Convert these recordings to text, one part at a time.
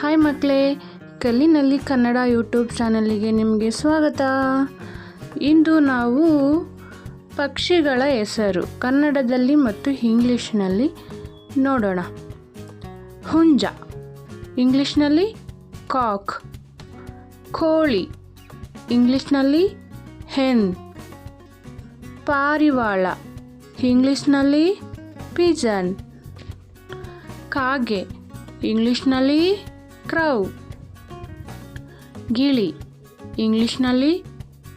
Hi ಮಕ್ಕಳೇ ಕಲ್ಲಿನಲ್ಲಿ Kannada YouTube ಚಾನಲಿಗೆ ನಿಮಗೆ ಸ್ವಾಗತ. ಇಂದು ನಾವು ಪಕ್ಷಿಗಳ ಹೆಸರು, ಕನ್ನಡದಲ್ಲಿ ಮತ್ತು ಇಂಗ್ಲೀಷ್ನಲ್ಲಿ ನೋಡೋಣ. ಹುಂಜ, ಇಂಗ್ಲೀಷ್ನಲ್ಲಿ ಕಾಕ್. ಕೋಳಿ, ಇಂಗ್ಲೀಷ್ನಲ್ಲಿ ಹೆನ್. ಪಾರಿವಾಳ, ಇಂಗ್ಲೀಷ್ನಲ್ಲಿ ಪಿಜನ್. ಕಾಗೆ, ಇಂಗ್ಲೀಷ್ನಲ್ಲಿ ಕ್ರೌ. ಗಿಳಿ, ಇಂಗ್ಲಿಷ್ನಲ್ಲಿ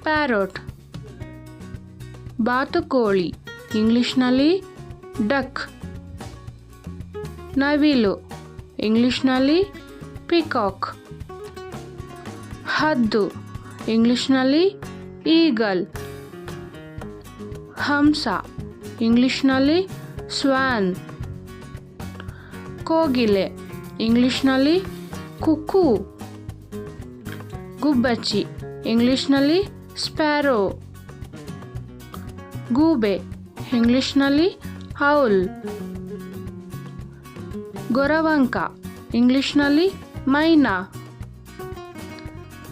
ಪ್ಯಾರೋಟ್. ಬಾತುಕೋಳಿ, ಇಂಗ್ಲಿಷ್ನಲ್ಲಿ ಡಕ್. ನವಿಲು, ಇಂಗ್ಲಿಷ್ನಲ್ಲಿ ಪಿಕಾಕ್. ಹದ್ದು, ಇಂಗ್ಲಿಷ್ನಲ್ಲಿ ಈಗಲ್. ಹಂಸ, ಇಂಗ್ಲಿಷ್ನಲ್ಲಿ ಸ್ವಾನ್. ಕೋಗಿಲೆ, ಇಂಗ್ಲೀಷ್ನಲ್ಲಿ ಕುಕ್ಕು. ಗುಬ್ಬಚ್ಚಿ. ಇಂಗ್ಲೀಷ್ನಲ್ಲಿ ಸ್ಪ್ಯಾರೋ. ಗೂಬೆ. ಇಂಗ್ಲೀಷ್ನಲ್ಲಿ ಹೌಲ್. ಗೊರವಂಕ. ಇಂಗ್ಲೀಷ್ನಲ್ಲಿ ಮೈನಾ.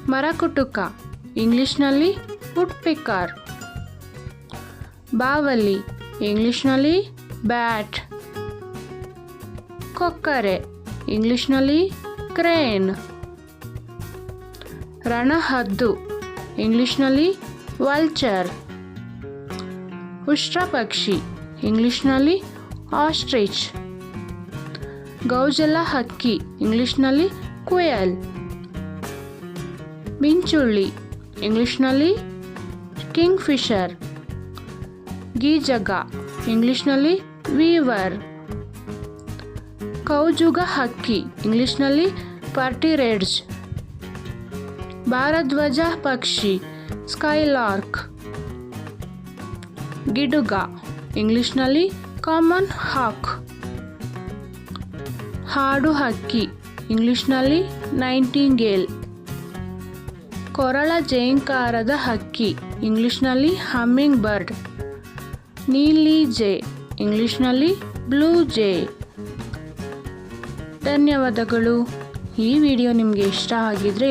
ಮರಕುಟುಕ. ಇಂಗ್ಲೀಷ್ನಲ್ಲಿ ಪಿಕ್ಕರ್ ಬಾವಲಿ. ಇಂಗ್ಲೀಷ್ನಲ್ಲಿ ಬ್ಯಾಟ್. ಕೊಕ್ಕರೆ. ಇಂಗ್ಲೀಷ್ನಲ್ಲಿ ಕ್ರೇನ್. ರಣಹದ್ದು, ಇಂಗ್ಲಿಷ್ನಲ್ಲಿ ವಲ್ಚರ್. ಉಷ್ಟ್ರಪಕ್ಷಿ, ಇಂಗ್ಲಿಷ್ನಲ್ಲಿ ಆಸ್ಟ್ರಿಚ್. ಗೌಜಲ ಹಕ್ಕಿ ಇಂಗ್ಲಿಷ್ನಲ್ಲಿ ಕುಯಲ್. ಮಿಂಚುಳ್ಳಿ, ಇಂಗ್ಲಿಷ್ನಲ್ಲಿ ಕಿಂಗ್ ಫಿಶರ್ ಗೀಜಗ, ಇಂಗ್ಲಿಷ್ನಲ್ಲಿ ವೀವರ್. ಕೌಜುಗ ಹಕ್ಕಿ, ಇಂಗ್ಲೀಷ್ನಲ್ಲಿ ಪಾರ್ಟಿರೇಡ್ಜ್ ಭಾರಧ್ವಜ ಪಕ್ಷಿ, ಸ್ಕೈಲಾರ್ಕ್. ಗಿಡುಗ, ಇಂಗ್ಲಿಷ್ನಲ್ಲಿ ಕಾಮನ್ ಹಾಕ್. ಹಾಡು ಹಕ್ಕಿ, ಇಂಗ್ಲಿಷ್ನಲ್ಲಿ ನೈಂಟಿಂಗೇಲ್. ಕೊರಳ ಜೇಂಕಾರದ ಹಕ್ಕಿ, ಇಂಗ್ಲಿಷ್ನಲ್ಲಿ ಹಮ್ಮಿಂಗ್ ಬರ್ಡ್. ನೀಲಿ ಜೆ, ಇಂಗ್ಲಿಷ್ನಲ್ಲಿ ಬ್ಲೂ ಜೇ. ಧನ್ಯವಾದಗಳು. ಈ ವಿಡಿಯೋ ನಿಮಗೆ ಇಷ್ಟ ಆಗಿದ್ರೆ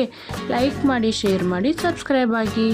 ಲೈಕ್ ಮಾಡಿ ಶೇರ್ ಮಾಡಿ ಸಬ್ಸ್ಕ್ರೈಬ್ ಆಗಿ.